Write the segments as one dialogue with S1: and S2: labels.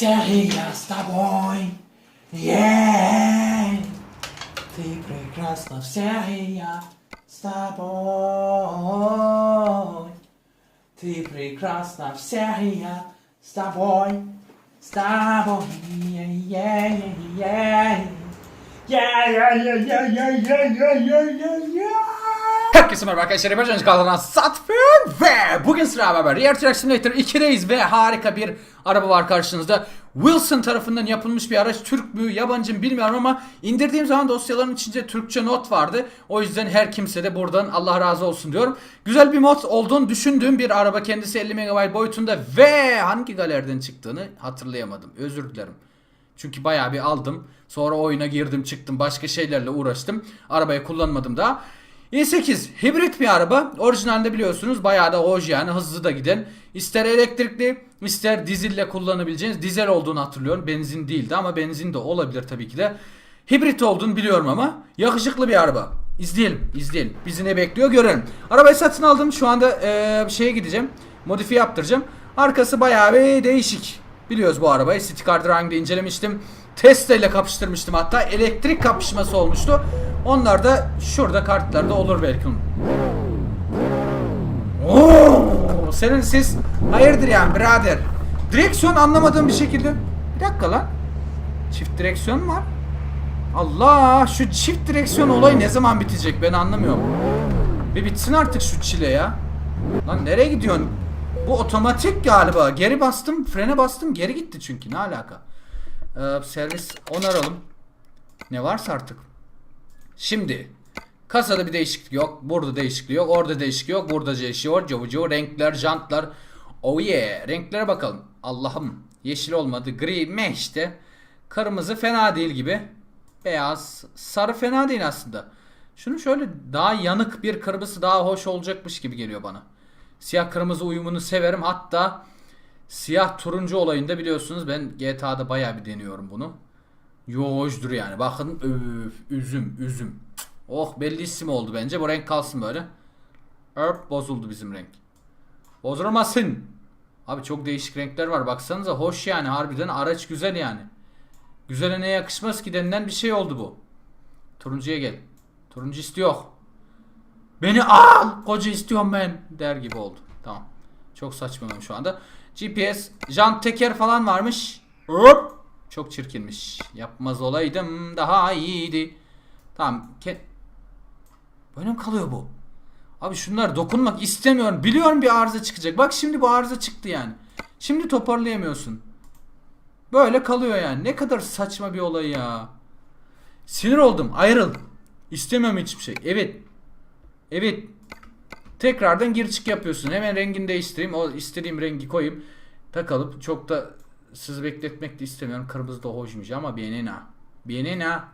S1: Сергія з тобой. Є. Ти прекрасна, Сергія з тобой. Ти прекрасна, Сергія з тобой. З тобой. Є, є, є, є. Є, є, є, є, є, є, є.
S2: Herkese merhaba arkadaşlar. Yabancı kanalına Satfın ve bugün sıra beraber Rear Track Simulator 2'deyiz ve harika bir araba var karşınızda. Wilson tarafından yapılmış bir araç. Türk mü yabancı mı bilmiyorum ama indirdiğim zaman dosyaların içinde Türkçe not vardı. O yüzden her kimse de buradan Allah razı olsun diyorum. Güzel bir mod olduğunu düşündüğüm bir araba. Kendisi 50 MB boyutunda ve hangi galeriden çıktığını hatırlayamadım. Özür dilerim. Çünkü bayağı bir aldım. Sonra oyuna girdim çıktım başka şeylerle uğraştım. Arabayı kullanmadım daha. İ8 hibrit bir araba. Orijinalde biliyorsunuz bayağı da hoş yani hızlı da giden. İster elektrikli ister dizille kullanabileceğiniz dizel olduğunu hatırlıyorum. Benzin değildi ama benzin de olabilir tabii ki de. Hibrit olduğunu biliyorum ama yakışıklı bir araba. İzleyelim, izleyelim. Bizi ne bekliyor görelim. Arabayı satın aldım. Şu anda eee şeye gideceğim. Modifiye yaptıracağım. Arkası bayağı bir değişik. Biliyoruz bu arabayı. City Car Driving'de incelemiştim. Tesla ile kapıştırmıştım hatta. Elektrik kapışması olmuştu. Onlar da şurada kartlarda olur belki. Oo, senin ses hayırdır yani birader. Direksiyon anlamadığım bir şekilde. Bir dakika lan. Çift direksiyon var? Allah şu çift direksiyon olayı ne zaman bitecek ben anlamıyorum. Bir bitsin artık şu çile ya. Lan nereye gidiyorsun? Bu otomatik galiba. Geri bastım, frene bastım, geri gitti çünkü. Ne alaka? Ee, servis onaralım. Ne varsa artık. Şimdi kasada bir değişiklik yok. Burada değişiklik yok. Orada değişiklik yok. Burada değişiyor. Cavucu renkler, jantlar. Oh yeah. Renklere bakalım. Allah'ım. Yeşil olmadı. Gri meh işte. Kırmızı fena değil gibi. Beyaz. Sarı fena değil aslında. Şunu şöyle daha yanık bir kırmızı daha hoş olacakmış gibi geliyor bana. Siyah kırmızı uyumunu severim. Hatta siyah turuncu olayında biliyorsunuz ben GTA'da bayağı bir deniyorum bunu. Yoğuştur yani. Bakın öf, üzüm üzüm. Oh belli isim oldu bence. Bu renk kalsın böyle. Örp bozuldu bizim renk. Bozulmasın. Abi çok değişik renkler var. Baksanıza hoş yani. Harbiden araç güzel yani. Güzele ne yakışmaz ki denilen bir şey oldu bu. Turuncuya gel. Turuncu istiyor. Beni al koca istiyorum ben der gibi oldu. Tamam. Çok saçmalım şu anda. GPS, jant teker falan varmış. Hop. Çok çirkinmiş. Yapmaz olaydım daha iyiydi. Tamam. Ke Böyle mi kalıyor bu? Abi şunlar dokunmak istemiyorum. Biliyorum bir arıza çıkacak. Bak şimdi bu arıza çıktı yani. Şimdi toparlayamıyorsun. Böyle kalıyor yani. Ne kadar saçma bir olay ya. Sinir oldum. Ayrıl. İstemiyorum hiçbir şey. Evet. Evet. Tekrardan gir çık yapıyorsun. Hemen rengini değiştireyim. O istediğim rengi koyayım. Takalım. Çok da sizi bekletmek de istemiyorum. Kırmızı da hoşmuş ama benina. Benina.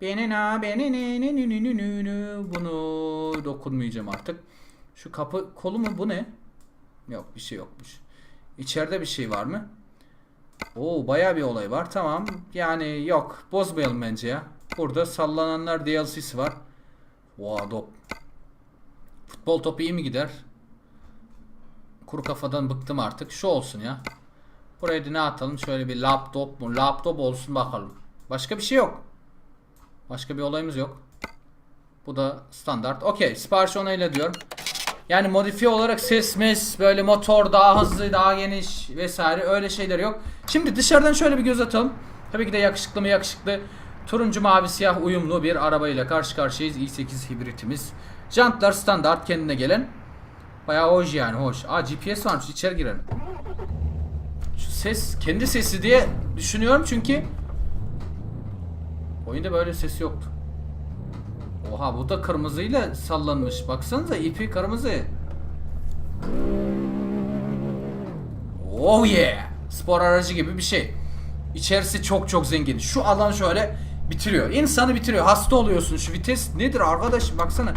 S2: Benina. Benina. Bunu dokunmayacağım artık. Şu kapı kolu mu bu ne? Yok bir şey yokmuş. İçeride bir şey var mı? Oo baya bir olay var. Tamam. Yani yok. Bozmayalım bence ya. Burada sallananlar DLC'si var. Oha dop. Futbol topu iyi mi gider? Kuru kafadan bıktım artık. Şu olsun ya. Buraya da ne atalım? Şöyle bir laptop mu? Laptop olsun bakalım. Başka bir şey yok. Başka bir olayımız yok. Bu da standart. Okey. Sipariş onayla diyorum. Yani modifiye olarak ses mes böyle motor daha hızlı daha geniş vesaire öyle şeyler yok. Şimdi dışarıdan şöyle bir göz atalım. Tabii ki de yakışıklı mı yakışıklı. Turuncu mavi siyah uyumlu bir arabayla karşı karşıyayız. i8 hibritimiz. Jantlar standart kendine gelen. Bayağı hoş yani hoş. Aa GPS varmış içeri girelim. Ses kendi sesi diye düşünüyorum çünkü oyunda böyle ses yoktu. Oha bu da kırmızıyla sallanmış. Baksanıza ipi kırmızı. Oh yeah. Spor aracı gibi bir şey. İçerisi çok çok zengin. Şu alan şöyle bitiriyor. İnsanı bitiriyor. Hasta oluyorsun. Şu vites nedir arkadaş? Baksana.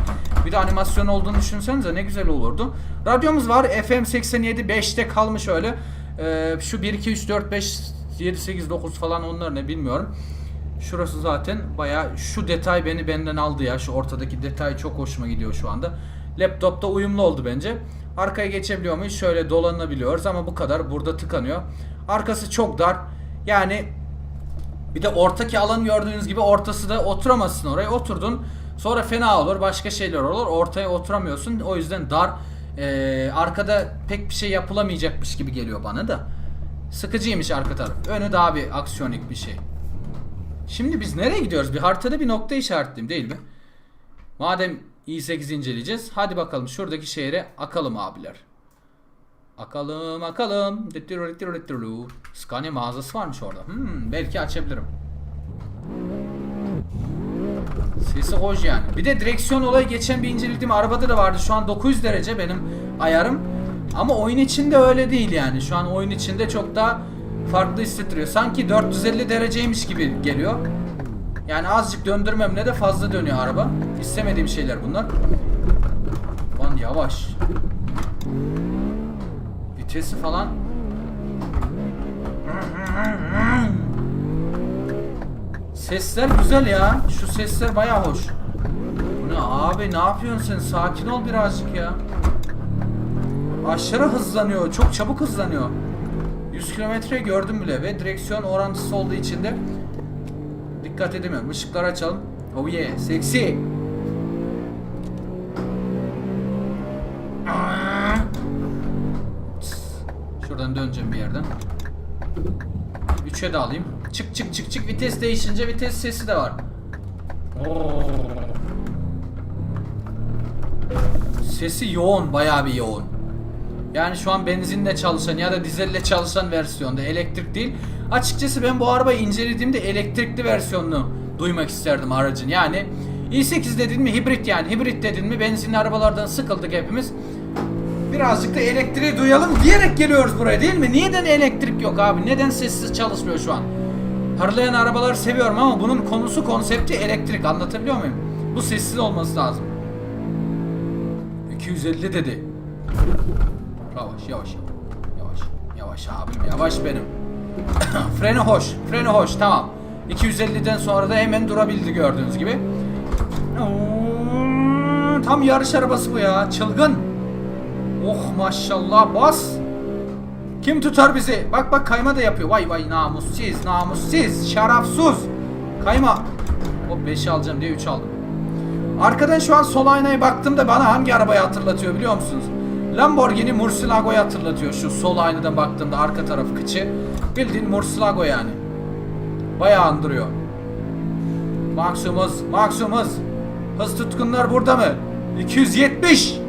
S2: Bir de animasyon olduğunu düşünsenize ne güzel olurdu. Radyomuz var. FM 87 5'te kalmış öyle. Ee, şu 1 2 3 4 5 7 8 9 falan onlar ne bilmiyorum. Şurası zaten baya şu detay beni benden aldı ya. Şu ortadaki detay çok hoşuma gidiyor şu anda. Laptopta uyumlu oldu bence. Arkaya geçebiliyor muyuz? Şöyle dolanabiliyoruz ama bu kadar. Burada tıkanıyor. Arkası çok dar. Yani bir de ortaki alan gördüğünüz gibi ortası da oturamazsın oraya. Oturdun sonra fena olur başka şeyler olur. Ortaya oturamıyorsun. O yüzden dar. Ee, arkada pek bir şey yapılamayacakmış gibi geliyor bana da. Sıkıcıymış arka taraf. Önü daha bir aksiyonik bir şey. Şimdi biz nereye gidiyoruz? Bir haritada bir nokta işaretleyeyim değil mi? Madem i8 inceleyeceğiz. Hadi bakalım şuradaki şehre akalım abiler. Akalım akalım. Scania mağazası varmış orada. Hmm, belki açabilirim. Sesi hoş yani. Bir de direksiyon olayı geçen bir incelediğim arabada da vardı. Şu an 900 derece benim ayarım. Ama oyun içinde öyle değil yani. Şu an oyun içinde çok daha farklı hissettiriyor. Sanki 450 dereceymiş gibi geliyor. Yani azıcık döndürmemle de fazla dönüyor araba. İstemediğim şeyler bunlar. Lan yavaş. Vitesi falan. Sesler güzel ya. Şu sesler baya hoş. Bu ne abi ne yapıyorsun sen? Sakin ol birazcık ya. Aşırı hızlanıyor. Çok çabuk hızlanıyor. 100 kilometre gördüm bile ve direksiyon orantısı olduğu için de dikkat edemiyorum. Işıkları açalım. Oh yeah, seksi. Şuradan döneceğim bir yerden. 3'e de alayım. Çık çık çık çık vites değişince vites sesi de var. Sesi yoğun, bayağı bir yoğun. Yani şu an benzinle çalışan ya da dizelle çalışan versiyonda elektrik değil. Açıkçası ben bu arabayı incelediğimde elektrikli versiyonunu duymak isterdim aracın. Yani i8 dedin mi hibrit yani hibrit dedin mi benzinli arabalardan sıkıldık hepimiz. Birazcık da elektriği duyalım diyerek geliyoruz buraya değil mi? Neden elektrik yok abi? Neden sessiz çalışmıyor şu an? Hırlayan arabaları seviyorum ama bunun konusu konsepti elektrik anlatabiliyor muyum? Bu sessiz olması lazım. 250 dedi. Yavaş yavaş yavaş yavaş abim yavaş benim. freni hoş freni hoş tamam. 250'den sonra da hemen durabildi gördüğünüz gibi. Tam yarış arabası bu ya çılgın. Oh maşallah bas. Kim tutar bizi? Bak bak kayma da yapıyor. Vay vay namussuz namussuz şarafsız. Kayma. O 5 alacağım diye 3 aldım. Arkadan şu an sol aynaya baktığımda bana hangi arabayı hatırlatıyor biliyor musunuz? Lamborghini Murcielago'yu hatırlatıyor şu sol aynadan baktığımda arka taraf kıçı. Bildiğin Murcielago yani. Bayağı andırıyor. Maksimuz, maksimuz. Hız tutkunlar burada mı? 270.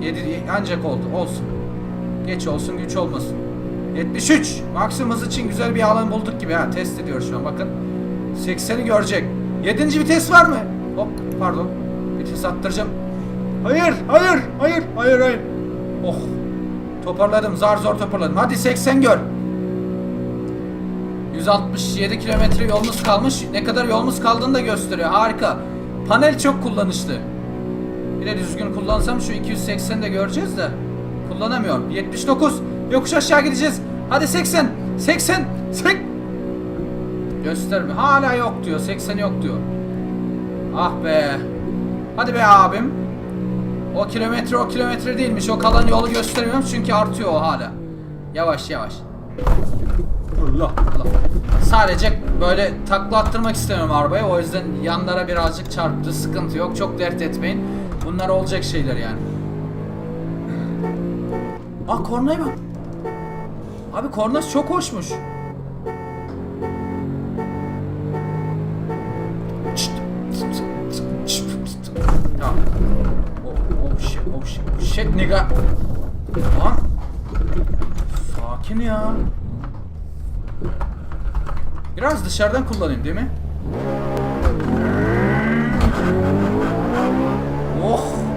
S2: 7 ancak oldu. Olsun. Geç olsun güç olmasın. 73. Maksimum hız için güzel bir alan bulduk gibi ha. Test ediyor şu an bakın. 80'i görecek. 7. vites var mı? Hop pardon. Vites attıracağım. Hayır, hayır, hayır, hayır, hayır. Oh. Toparladım, zar zor toparladım. Hadi 80 gör. 167 kilometre yolumuz kalmış. Ne kadar yolumuz kaldığını da gösteriyor. Harika. Panel çok kullanışlı. Bir de düzgün kullansam şu 280 de göreceğiz de. Kullanamıyorum. 79. Yokuş aşağı gideceğiz. Hadi 80. 80. 80. Gösterme. Hala yok diyor. 80 yok diyor. Ah be. Hadi be abim. O kilometre o kilometre değilmiş. O kalan yolu göstermiyorum çünkü artıyor o hala. Yavaş yavaş. Allah Allah. Sadece böyle takla attırmak istemiyorum arabaya. O yüzden yanlara birazcık çarptı. Sıkıntı yok. Çok dert etmeyin. Bunlar olacak şeyler yani. Ah kornaya bak. Abi kornası çok hoşmuş. Tamam. Oh, oh shit, oh shit, shit nigga. Lan. Sakin ya. Biraz dışarıdan kullanayım değil mi? Oh.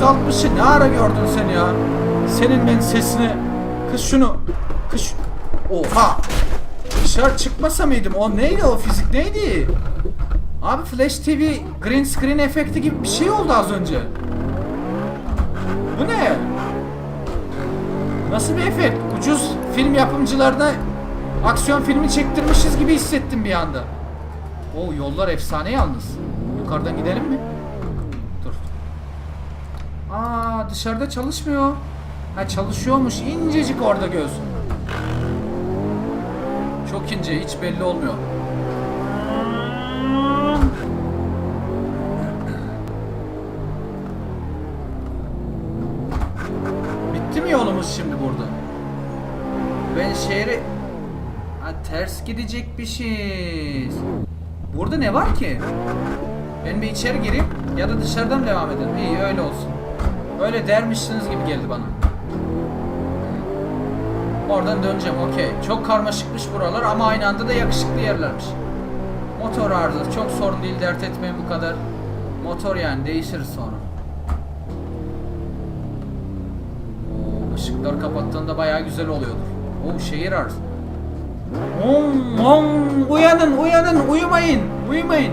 S2: 160'ı ne ara gördün sen ya? Senin ben sesini kız şunu. Kız oha! Dışarı çıkmasa mıydım? O neydi o fizik? Neydi? Abi Flash TV green screen efekti gibi bir şey oldu az önce. Bu ne? Nasıl bir efekt? Ucuz film yapımcılarına aksiyon filmi çektirmişiz gibi hissettim bir anda. O yollar efsane yalnız. Yukarıdan gidelim mi? Aa dışarıda çalışmıyor. Ha çalışıyormuş. İncecik orada göz. Çok ince hiç belli olmuyor. Bitti mi yolumuz şimdi burada? Ben şehre... Ha, ters gidecekmişiz. Burada ne var ki? Ben bir içeri gireyim ya da dışarıdan devam edelim. İyi öyle olsun. Öyle dermişsiniz gibi geldi bana. Oradan döneceğim okey. Çok karmaşıkmış buralar ama aynı anda da yakışıklı yerlermiş. Motor arızası çok sorun değil dert etmeyin bu kadar. Motor yani değişiriz sonra. Oo, ışıkları kapattığında bayağı güzel oluyordur. O şehir arızı. Om, om, uyanın uyanın uyumayın uyumayın.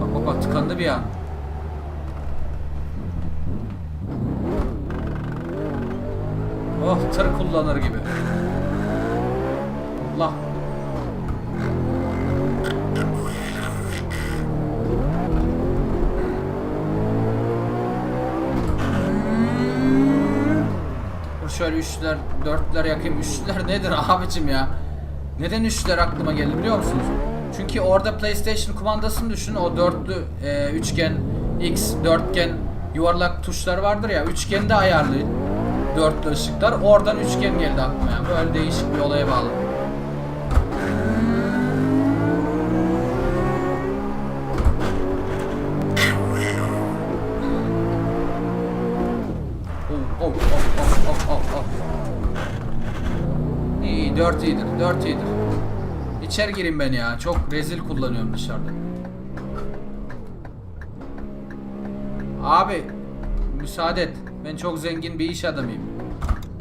S2: Bak bak bak tıkandı bir an. Oh tır kullanır gibi. Allah. Dur şöyle üçler, dörtler yakayım. Üçler nedir abicim ya? Neden üçler aklıma geldi biliyor musunuz? Çünkü orada PlayStation kumandasını düşün. O dörtlü, e, üçgen, X, dörtgen, yuvarlak tuşlar vardır ya. Üçgende ayarlı dörtlü ışıklar. Oradan üçgen geldi aklıma ya. Böyle değişik bir olaya bağlı. Oh, oh, oh, oh, oh, oh. İyi, dört iyidir, dört iyidir. İçeri gireyim ben ya. Çok rezil kullanıyorum dışarıda. Abi, müsaade et. Ben çok zengin bir iş adamıyım.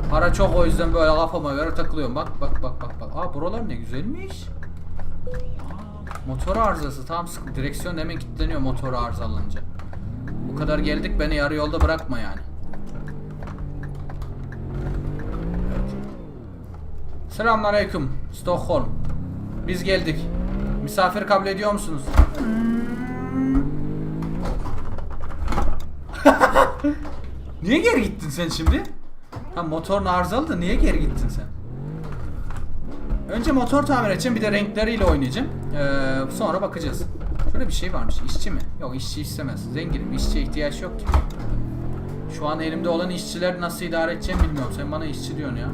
S2: Para çok o yüzden böyle kafama göre takılıyorum. Bak bak bak bak bak. Aa buralar ne güzelmiş. Aa, motor arızası tam sıkı. Direksiyon hemen kilitleniyor motor arızalanınca. Bu kadar geldik beni yarı yolda bırakma yani. Selamünaleyküm. Stockholm. Biz geldik. Misafir kabul ediyor musunuz? niye geri gittin sen şimdi? Ha motorun arızalı da niye geri gittin sen? Önce motor tamir edeceğim bir de renkleriyle oynayacağım. Ee, sonra bakacağız. Şöyle bir şey varmış. İşçi mi? Yok işçi istemez. Zenginim. İşçiye ihtiyaç yok ki. Şu an elimde olan işçiler nasıl idare edeceğim bilmiyorum. Sen bana işçi diyorsun ya.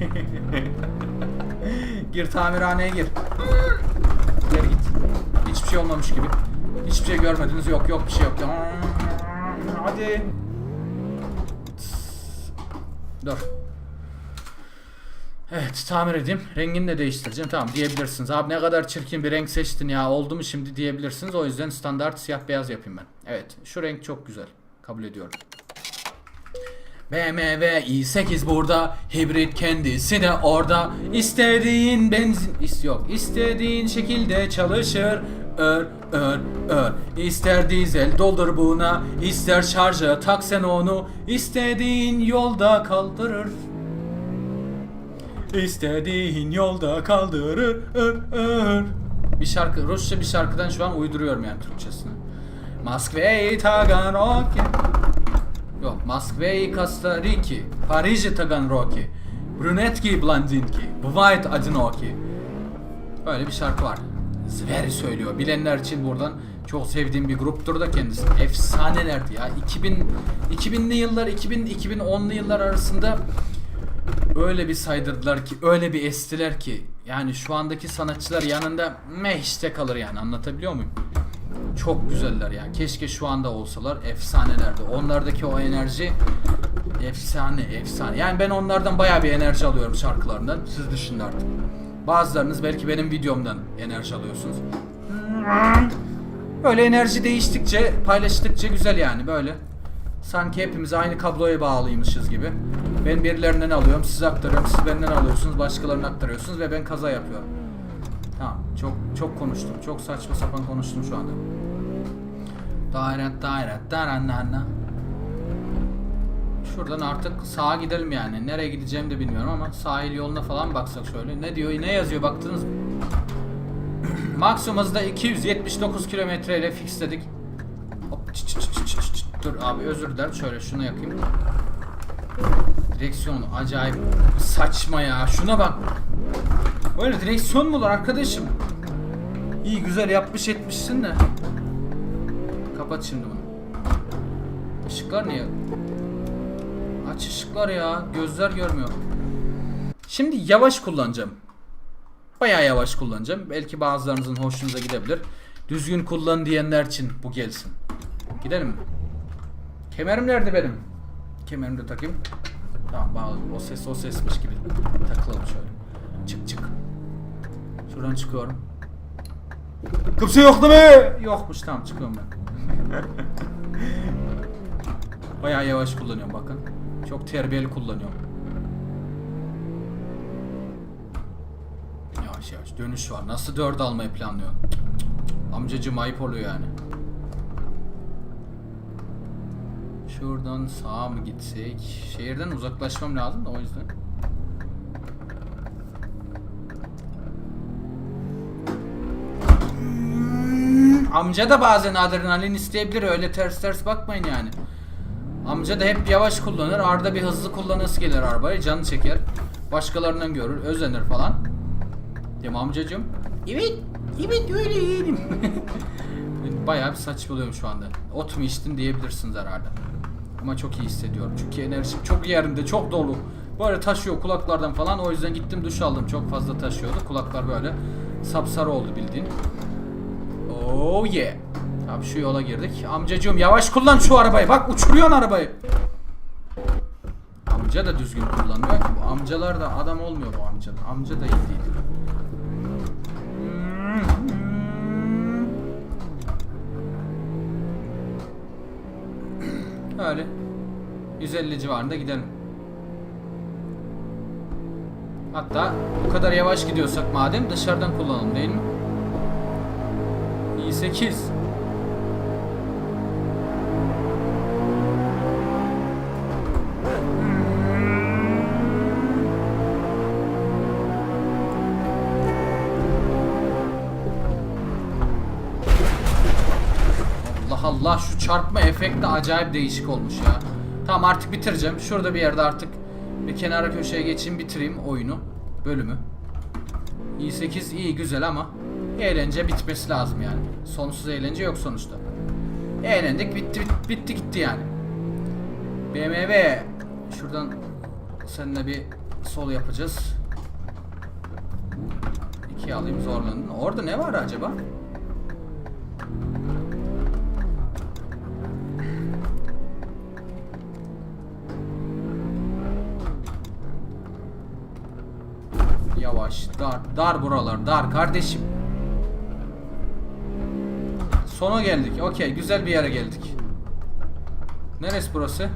S2: gir tamirhaneye gir. Geri git. Hiçbir şey olmamış gibi. Hiçbir şey görmediniz. Yok yok bir şey yok. Hadi. Dur. Evet tamir edeyim. Rengini de değiştireceğim. Tamam diyebilirsiniz. Abi ne kadar çirkin bir renk seçtin ya. Oldu mu şimdi diyebilirsiniz. O yüzden standart siyah beyaz yapayım ben. Evet şu renk çok güzel. Kabul ediyorum. BMW i8 burada, hibrit kendisi de orada. İstediğin benzin is yok. İstediğin şekilde çalışır. Ör ör ör. İster dizel doldur buna, ister şarja tak sen onu. İstediğin yolda kaldırır. İstediğin yolda kaldırır. Ör ör. Bir şarkı, Rusça bir şarkıdan şu an uyduruyorum yani Türkçesini. Moskva'yı Taganrog'e Yok, Москве Костарики, Париже Таганроги, Брюнетки Блондинки, Bывает одиноки. Öyle bir şarkı var. Zveri söylüyor. Bilenler için buradan çok sevdiğim bir gruptur da kendisi. Efsanelerdi ya. 2000 2000'li yıllar, 2000 2010'lu yıllar arasında öyle bir saydırdılar ki, öyle bir estiler ki yani şu andaki sanatçılar yanında meh işte kalır yani anlatabiliyor muyum? Çok güzeller ya. Keşke şu anda olsalar efsanelerdi. Onlardaki o enerji efsane efsane. Yani ben onlardan bayağı bir enerji alıyorum şarkılarından. Siz düşünün artık. Bazılarınız belki benim videomdan enerji alıyorsunuz. Böyle enerji değiştikçe, paylaştıkça güzel yani böyle. Sanki hepimiz aynı kabloya bağlıymışız gibi. Ben birilerinden alıyorum, siz aktarıyorum, siz benden alıyorsunuz, başkalarına aktarıyorsunuz ve ben kaza yapıyorum. Çok çok konuştum. Çok saçma sapan konuştum şu anda. Daire daire daranana. Şuradan artık sağa gidelim yani. Nereye gideceğimi de bilmiyorum ama sahil yoluna falan baksak şöyle. Ne diyor? Ne yazıyor baktınız mı? Maksimum hızda 279 kilometre ile fixledik. Hop, çıt çıt çıt çıt çıt. Dur abi özür dilerim. Şöyle şunu yakayım. Direksiyon acayip saçma ya. Şuna bak. Böyle direksiyon mu olur arkadaşım? İyi güzel yapmış etmişsin de. Kapat şimdi bunu. Işıklar niye? Aç ışıklar ya. Gözler görmüyor. Şimdi yavaş kullanacağım. Bayağı yavaş kullanacağım. Belki bazılarınızın hoşunuza gidebilir. Düzgün kullan diyenler için bu gelsin. Gidelim? Kemerim nerede benim? Kemerimi de takayım. Tamam bağlı. O ses o sesmiş gibi takılalım şöyle. Çık çık. Şuradan çıkıyorum. Kimse yok değil mi? Yokmuş tamam çıkıyorum ben. Bayağı yavaş kullanıyorum bakın. Çok terbiyeli kullanıyorum. Yavaş yavaş dönüş var. Nasıl dört almayı planlıyor? Amcacım ayıp oluyor yani. Şuradan sağa mı gitsek? Şehirden uzaklaşmam lazım da o yüzden. Amca da bazen adrenalin isteyebilir öyle ters ters bakmayın yani. Amca da hep yavaş kullanır. Arada bir hızlı kullanası gelir arabayı. Canı çeker. Başkalarından görür. Özenir falan. Değil mi amcacığım? Evet. Evet öyle yeğenim. Bayağı bir saçmalıyorum şu anda. Ot mu içtin diyebilirsiniz herhalde. Ama çok iyi hissediyorum. Çünkü enerjim çok yerinde, çok dolu. Böyle taşıyor kulaklardan falan. O yüzden gittim duş aldım. Çok fazla taşıyordu. Kulaklar böyle sapsarı oldu bildiğin. Oh yeah. Abi şu yola girdik. Amcacığım yavaş kullan şu arabayı. Bak uçuruyorsun arabayı. Amca da düzgün kullanmıyor ki. Bu amcalar da adam olmuyor bu amca. Amca da iyi değil. Öyle. 150 civarında gidelim. Hatta bu kadar yavaş gidiyorsak madem dışarıdan kullanalım değil mi? İ8 Allah Allah şu çarpma efekti acayip değişik olmuş ya. Tamam artık bitireceğim. Şurada bir yerde artık bir kenara köşeye geçeyim bitireyim oyunu. Bölümü. i8 iyi güzel ama eğlence bitmesi lazım yani. Sonsuz eğlence yok sonuçta. Eğlendik bitti bitti, bitti gitti yani. BMW şuradan seninle bir sol yapacağız. İki alayım zorlandın. Orada ne var acaba? Yavaş, dar, dar buralar, dar kardeşim. Sona geldik. Okey, güzel bir yere geldik. Neresi burası?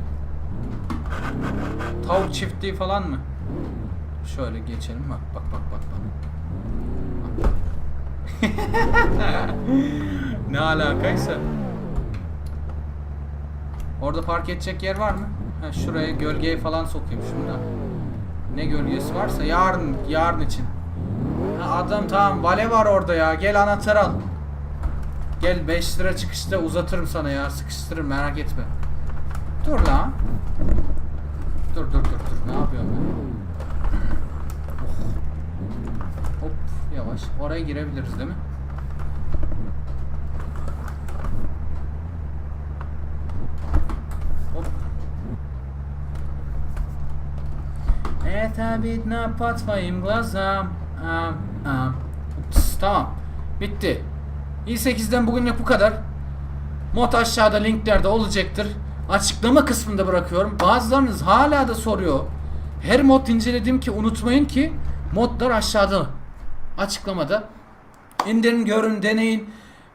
S2: Tavuk çiftliği falan mı? Şöyle geçelim. Bak bak bak bak. bak. ne alakaysa. Orada park edecek yer var mı? Ha, şuraya gölgeye falan sokayım şunu da. Ne gölgesi varsa yarın yarın için. Ha, adam tamam vale var orada ya. Gel anahtar al. Gel 5 lira çıkışta uzatırım sana ya. Sıkıştırırım merak etme. Dur lan. Dur dur dur dur. Ne yapıyorsun ben? Oh. Hop yavaş. Oraya girebiliriz değil mi? Hop. Ne patmayayım glazam. Am, am. Ups, tamam. Bitti. İ8'den bugünlük bu kadar. Mod aşağıda linklerde olacaktır. Açıklama kısmında bırakıyorum. Bazılarınız hala da soruyor. Her mod inceledim ki unutmayın ki modlar aşağıda. Açıklamada. İndirin, görün, deneyin.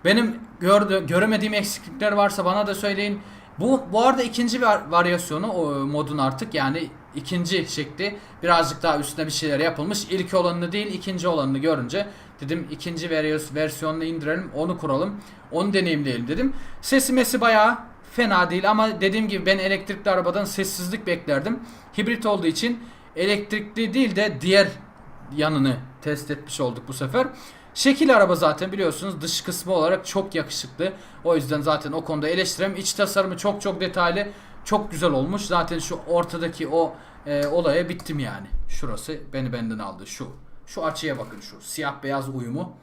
S2: Benim gördü, göremediğim eksiklikler varsa bana da söyleyin. Bu bu arada ikinci var, varyasyonu o modun artık yani ikinci şekli birazcık daha üstüne bir şeyler yapılmış. İlk olanını değil ikinci olanını görünce dedim ikinci varyas- versiyonunu indirelim onu kuralım onu deneyimleyelim dedim. Sesi mesi bayağı fena değil ama dediğim gibi ben elektrikli arabadan sessizlik beklerdim. Hibrit olduğu için elektrikli değil de diğer yanını test etmiş olduk bu sefer. Şekil araba zaten biliyorsunuz dış kısmı olarak çok yakışıklı. O yüzden zaten o konuda eleştirem. İç tasarımı çok çok detaylı. Çok güzel olmuş. Zaten şu ortadaki o e, olaya bittim yani. Şurası beni benden aldı şu. Şu açıya bakın şu. Siyah beyaz uyumu.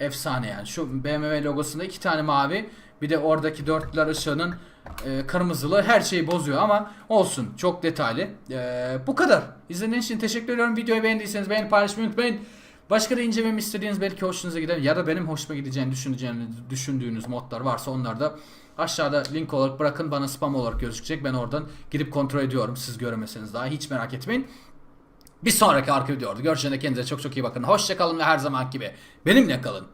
S2: Efsane yani. Şu BMW logosunda iki tane mavi. Bir de oradaki dörtler ışığının e, kırmızılı her şeyi bozuyor ama olsun. Çok detaylı. E, bu kadar. İzlediğiniz için teşekkür ediyorum. Videoyu beğendiyseniz beğeni paylaşmayı unutmayın. Başka da incelememi istediğiniz belki hoşunuza gider ya da benim hoşuma gideceğini düşüneceğiniz, düşündüğünüz modlar varsa onlar da aşağıda link olarak bırakın bana spam olarak gözükecek. Ben oradan girip kontrol ediyorum siz göremeseniz daha hiç merak etmeyin. Bir sonraki arka videoda görüşene kendinize çok çok iyi bakın. Hoşçakalın ve her zaman gibi benimle kalın.